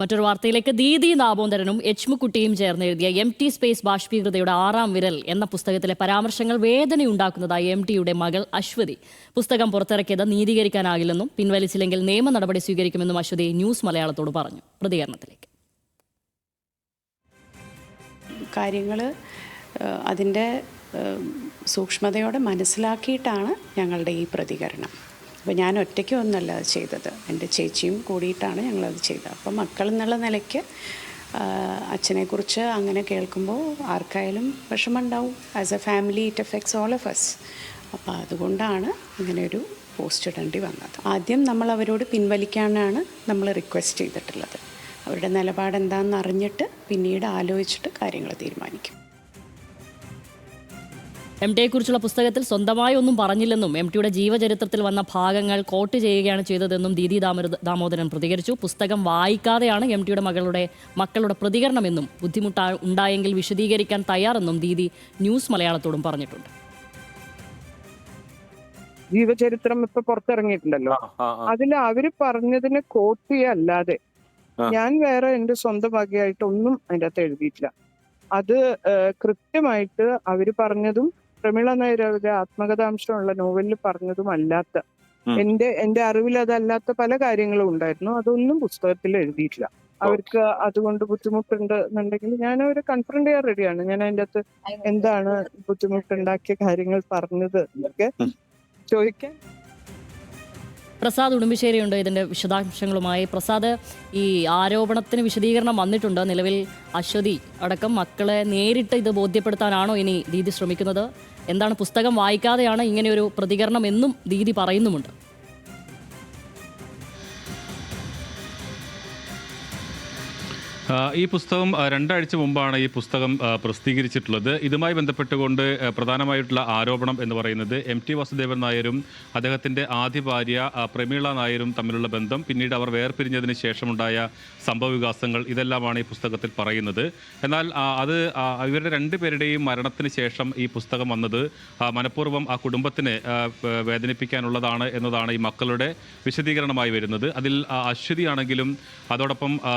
മറ്റൊരു വാർത്തയിലേക്ക് ദീദി നാബോന്തരനും എച്ച്മുക്കുട്ടിയും ചേർന്ന് എഴുതിയ എം ടി സ്പേസ് ബാഷ്പീകൃതയുടെ ആറാം വിരൽ എന്ന പുസ്തകത്തിലെ പരാമർശങ്ങൾ വേദനയുണ്ടാക്കുന്നതായി എം ടിയുടെ മകൾ അശ്വതി. പുസ്തകം പുറത്തിറക്കിയത് നീതീകരിക്കാനാകില്ലെന്നും പിൻവലിച്ചില്ലെങ്കിൽ നിയമ നടപടി സ്വീകരിക്കുമെന്നും അശ്വതി ന്യൂസ് മലയാളത്തോട് പറഞ്ഞു. പ്രതികരണത്തിലേക്ക്. കാര്യങ്ങൾ അതിന്റെ സൂക്ഷ്മതയോടെ മനസ്സിലാക്കിയിട്ടാണ് ഞങ്ങളുടെ ഈ പ്രതികരണം. അപ്പോൾ ഞാൻ ഒറ്റയ്ക്ക് ഒന്നല്ല അത് ചെയ്തത്. എന്റെ ചേച്ചിയും കൂടിയിട്ടാണ് ഞങ്ങളത് ചെയ്തത്. അപ്പോൾ മക്കൾ എന്നുള്ള നിലയ്ക്ക് അച്ഛനെക്കുറിച്ച് അങ്ങനെ കേൾക്കുമ്പോൾ ആർക്കായാലും വിഷമമുണ്ടാവും. As a family it affects all of us അപ്പോൾ അതുകൊണ്ടാണ് ഇങ്ങനെ ഒരു പോസ്റ്റ് ഇടേണ്ടി വന്നത്. ആദ്യം നമ്മൾ അവരോട് പിൻവലിക്കാനാണ് നമ്മൾ റിക്വസ്റ്റ് ചെയ്തിട്ടുള്ളത്. അവരുടെ നിലപാട് എന്താണെന്ന് അറിഞ്ഞിട്ട് പിന്നീട് ആലോചിച്ചിട്ട് കാര്യങ്ങൾ തീരുമാനിക്കും. എം ടിയെക്കുറിച്ചുള്ള പുസ്തകത്തിൽ സ്വന്തമായി ഒന്നും പറഞ്ഞില്ലെന്നും എം ടിയുടെ ജീവചരിത്രത്തിൽ വന്ന ഭാഗങ്ങൾ കോട്ട് ചെയ്യുകയാണ് ചെയ്തതെന്നും ദീദി ദാമോദ ദാമോദരൻ പ്രതികരിച്ചു. പുസ്തകം വായിക്കാതെയാണ് എം ടിയുടെ മകളുടെ മക്കളുടെ പ്രതികരണമെന്നും ബുദ്ധിമുട്ട് ഉണ്ടായെങ്കിൽ വിശദീകരിക്കാൻ തയ്യാറെന്നും ദീദി ന്യൂസ് മലയാളത്തോടും പറഞ്ഞിട്ടുണ്ട്. ജീവചരിത്രം ഇപ്പൊ പുറത്തിറങ്ങിയിട്ടുണ്ടല്ലോ. അതിൽ അവർ പറഞ്ഞതിനെ കോട്ട് ചെയ്യല്ലാതെ. ഞാൻ വേറെ എന്റെ സ്വന്തം വകയായിട്ടൊന്നും അതിന്റെ അകത്ത് എഴുതിയിട്ടില്ല. അത് കൃത്യമായിട്ട് അവർ പറഞ്ഞതും പ്രമിള നായർ അവരുടെ ആത്മകഥാംശമുള്ള നോവലിൽ പറഞ്ഞതും അല്ലാത്ത. എന്റെ എന്റെ അറിവിൽ അതല്ലാത്ത പല കാര്യങ്ങളും ഉണ്ടായിരുന്നു. അതൊന്നും പുസ്തകത്തിൽ എഴുതിയിട്ടില്ല. അവർക്ക് അതുകൊണ്ട് ബുദ്ധിമുട്ടുണ്ട് എന്നുണ്ടെങ്കിൽ ഞാൻ അവരെ കൺഫ്രണ്ട് ചെയ്യാൻ റെഡിയാണ് ഞാൻ അതിന്റെ അകത്ത് എന്താണ് ബുദ്ധിമുട്ടുണ്ടാക്കിയ കാര്യങ്ങൾ പറഞ്ഞത് എന്നൊക്കെ ചോദിക്കാൻ പ്രസാദ് ഉടുമ്പിശ്ശേരിയുണ്ട് ഇതിന്റെ വിശദാംശങ്ങളുമായി. പ്രസാദ് ഈ ആരോപണത്തിന് വിശദീകരണം വന്നിട്ടുണ്ട്. നിലവിൽ അശ്വതി അടക്കം മക്കളെ നേരിട്ട് ഇത് ബോധ്യപ്പെടുത്താനാണോ ഇനി ദീദി ശ്രമിക്കുന്നത്? എന്താണ് പുസ്തകം വായിക്കാതെയാണ് ഇങ്ങനെയൊരു പ്രതികരണം എന്നും ദീദി പറയുന്നുമുണ്ട്. ഈ പുസ്തകം രണ്ടാഴ്ച മുമ്പാണ് ഈ പുസ്തകം പ്രസിദ്ധീകരിച്ചിട്ടുള്ളത്. ഇതുമായി ബന്ധപ്പെട്ടുകൊണ്ട് പ്രധാനമായിട്ടുള്ള ആരോപണം എന്ന് പറയുന്നത് എം ടി വാസുദേവൻ നായരും അദ്ദേഹത്തിന്റെ ആദ്യ ഭാര്യ പ്രമീള നായരും തമ്മിലുള്ള ബന്ധം പിന്നീട് അവർ വേർപിരിഞ്ഞതിന് ശേഷമുണ്ടായ സംഭവവികാസങ്ങൾ ഇതെല്ലാമാണ് ഈ പുസ്തകത്തിൽ പറയുന്നത്. എന്നാൽ അത് ഇവരുടെ രണ്ടുപേരുടെയും മരണത്തിന് ശേഷം ഈ പുസ്തകം വന്നത് മനഃപൂർവം ആ കുടുംബത്തിനെ വേദനിപ്പിക്കാനുള്ളതാണ് എന്നതാണ് ഈ മക്കളുടെ വിശദീകരണമായി വരുന്നത്. അതിൽ അശ്വതിയാണെങ്കിലും അതോടൊപ്പം ആ,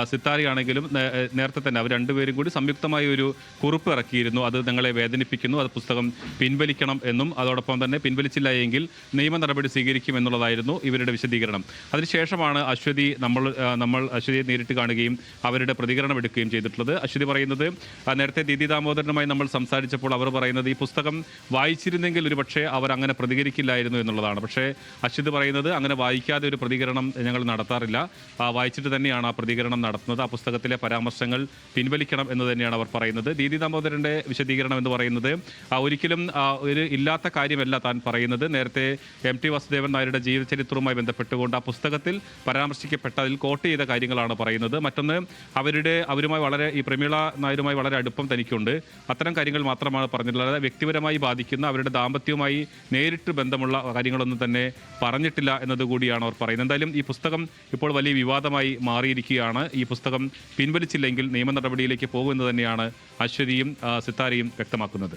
നേരത്തെ തന്നെ അവർ രണ്ടുപേരും കൂടി സംയുക്തമായി ഒരു കുറിപ്പ് ഇറക്കിയിരുന്നു. അത് ഞങ്ങളെ വേദനിപ്പിക്കുന്നു. അത് പുസ്തകം പിൻവലിക്കണം എന്നും അതോടൊപ്പം തന്നെ പിൻവലിച്ചില്ല എങ്കിൽ നിയമ നടപടി സ്വീകരിക്കും എന്നുള്ളതായിരുന്നു ഇവരുടെ വിശദീകരണം. അതിനുശേഷമാണ് അശ്വതി നമ്മൾ നമ്മൾ അശ്വതിയെ നേരിട്ട് കാണുകയും അവരുടെ പ്രതികരണം എടുക്കുകയും ചെയ്തിട്ടുള്ളത്. അശ്വതി പറയുന്നത് നേരത്തെ ദീദി ദാമോദരനുമായി നമ്മൾ സംസാരിച്ചപ്പോൾ അവർ പറയുന്നത് ഈ പുസ്തകം വായിച്ചിരുന്നെങ്കിൽ ഒരു പക്ഷേ അവർ അങ്ങനെ പ്രതികരിക്കില്ലായിരുന്നു എന്നുള്ളതാണ്. പക്ഷേ അശ്വതി പറയുന്നത് അങ്ങനെ വായിക്കാതെ ഒരു പ്രതികരണം ഞങ്ങൾ നടത്താറില്ല. വായിച്ചിട്ട് തന്നെയാണ് ആ പ്രതികരണം നടത്തുന്നത്. ആ പുസ്തകത്തിലെ പരാമർശങ്ങൾ പിൻവലിക്കണം എന്ന് തന്നെയാണ് അവർ പറയുന്നത്. ദീദി ദാമോദരന്റെ വിശദീകരണം എന്ന് പറയുന്നത് ഒരിക്കലും ഒരു ഇല്ലാത്ത കാര്യമല്ല താൻ പറയുന്നത്. നേരത്തെ എം ടി വാസുദേവൻ നായരുടെ ജീവചരിത്രവുമായി ബന്ധപ്പെട്ടുകൊണ്ട് ആ പുസ്തകത്തിൽ പരാമർശിക്കപ്പെട്ടതിൽ കോട്ട് ചെയ്ത കാര്യങ്ങളാണ് പറയുന്നത്. മറ്റൊന്ന് അവരുടെ അവരുമായി വളരെ ഈ പ്രമീള നായരുമായി വളരെ അടുപ്പം തനിക്കുണ്ട്. അത്തരം കാര്യങ്ങൾ മാത്രമാണ് പറഞ്ഞിട്ടുള്ളത്. വ്യക്തിപരമായി ബാധിക്കുന്ന അവരുടെ ദാമ്പത്യവുമായി നേരിട്ട് ബന്ധമുള്ള കാര്യങ്ങളൊന്നും തന്നെ പറഞ്ഞിട്ടില്ല എന്നതുകൂടിയാണ് അവർ പറയുന്നത്. എന്തായാലും ഈ പുസ്തകം ഇപ്പോൾ വലിയ വിവാദമായി മാറിയിരിക്കുകയാണ്. ഈ പുസ്തകം പിൻവലിച്ചില്ലെങ്കിൽ നിയമ നടപടിയിലേക്ക് പോകുമെന്ന് തന്നെയാണ് അശ്വതിയും സിത്താരയും വ്യക്തമാക്കുന്നത്.